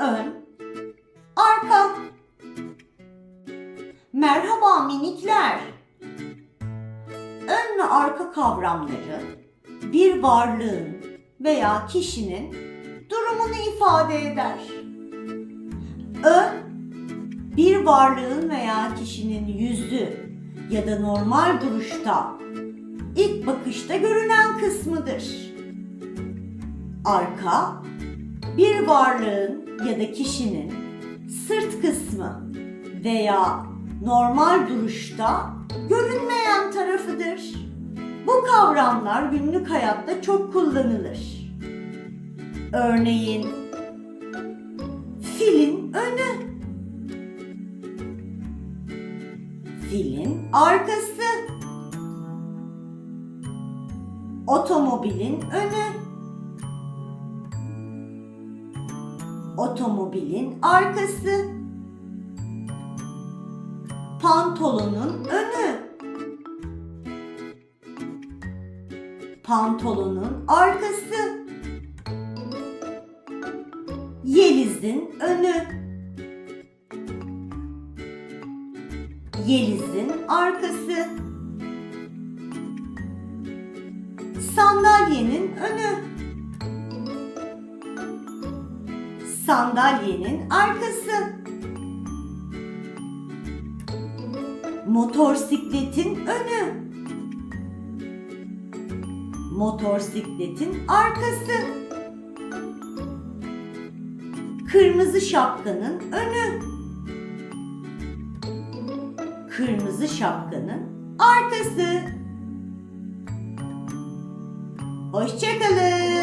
ön, arka. Merhaba minikler. Ön ve arka kavramları bir varlığın veya kişinin durumunu ifade eder. Ön bir varlığın veya kişinin yüzü ya da normal duruşta ilk bakışta görünen kısmıdır. Arka bir varlığın ya da kişinin sırt kısmı veya normal duruşta görünmeyen tarafıdır. Bu kavramlar günlük hayatta çok kullanılır. Örneğin filin önü, filin arkası, otomobilin önü, otomobilin arkası, pantolonun önü, pantolonun arkası, Yeliz'in önü, Yeliz'in arkası, sandalyenin önü, sandalyenin arkası, motorsikletin önü, motorsikletin arkası, kırmızı şapkanın önü, kırmızı şapkanın arkası. Hoşçakalın.